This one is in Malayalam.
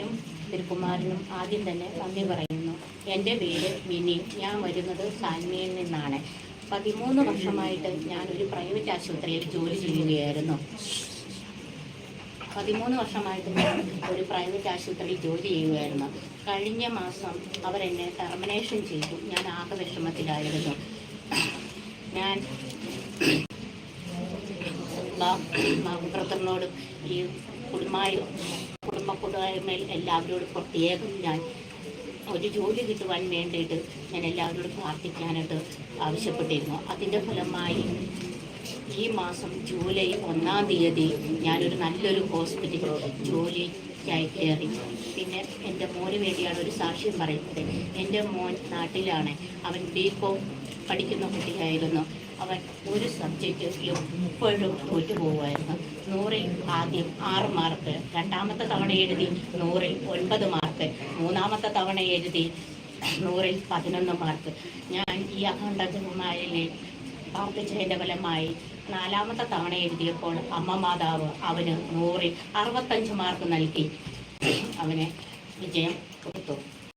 അമ്മയ്ക്കും തിരുക്കുമാരനും ആദ്യം തന്നെ നന്ദി പറയുന്നു. എന്റെ പേര് മിനി. ഞാൻ വരുന്നത് സാൽമിയിൽ നിന്നാണ്. പതിമൂന്ന് വർഷമായിട്ട് ഞാൻ ഒരു പ്രൈവറ്റ് ആശുപത്രിയിൽ ജോലി ചെയ്യുകയായിരുന്നു. പതിമൂന്ന് വർഷമായിട്ട് ഞാൻ ഒരു പ്രൈവറ്റ് ആശുപത്രിയിൽ ജോലി ചെയ്യുകയായിരുന്നു. കഴിഞ്ഞ മാസം അവരെന്നെ ടെർമിനേഷൻ ചെയ്തു. ഞാൻ ആകെ വിഷമത്തിലായിരുന്നു. ഞാൻ ബ്രദറിനോടും ഈ കുടുംബായ കുടുംബ കൂട്ടായ്മയിൽ എല്ലാവരോടും പ്രത്യേകം ഞാൻ ഒരു ജോലി കിട്ടുവാൻ വേണ്ടിയിട്ട് ഞാൻ എല്ലാവരോടും പ്രാർത്ഥിക്കാനായിട്ട് ആവശ്യപ്പെട്ടിരുന്നു. അതിന്റെ ഫലമായി ഈ മാസം ജൂലൈ ഒന്നാം തീയതി ഞാനൊരു നല്ലൊരു ഹോസ്പിറ്റലിൽ ജോലിക്കായി കയറി. പിന്നെ എന്റെ മോന് വേണ്ടിയാണ് ഒരു സാക്ഷ്യം പറയുന്നത്. എന്റെ മോൻ നാട്ടിലാണ്. അവൻ ബി കോം പഠിക്കുന്ന കുട്ടിയായിരുന്നു. അവൻ ഒരു സബ്ജക്റ്റിലും മുപ്പതും തോറ്റു പോകുമായിരുന്നു. നൂറിൽ ആദ്യം ആറ് മാർക്ക് രണ്ടാമത്തെ തവണ എഴുതി നൂറിൽ ഒൻപത് മാർക്ക് മൂന്നാമത്തെ തവണ എഴുതി നൂറിൽ പതിനൊന്ന് മാർക്ക് ഞാൻ ഈ അഖണ്ഡജമായിലെ പ്രാർത്ഥിച്ചതിന്റെ ഫലമായി നാലാമത്തെ തവണ എഴുതിയപ്പോൾ അമ്മ മാതാവ് അവന് നൂറിൽ അറുപത്തഞ്ച് മാർക്ക് നൽകി. അവനെ വിജയം കൊടുത്തു.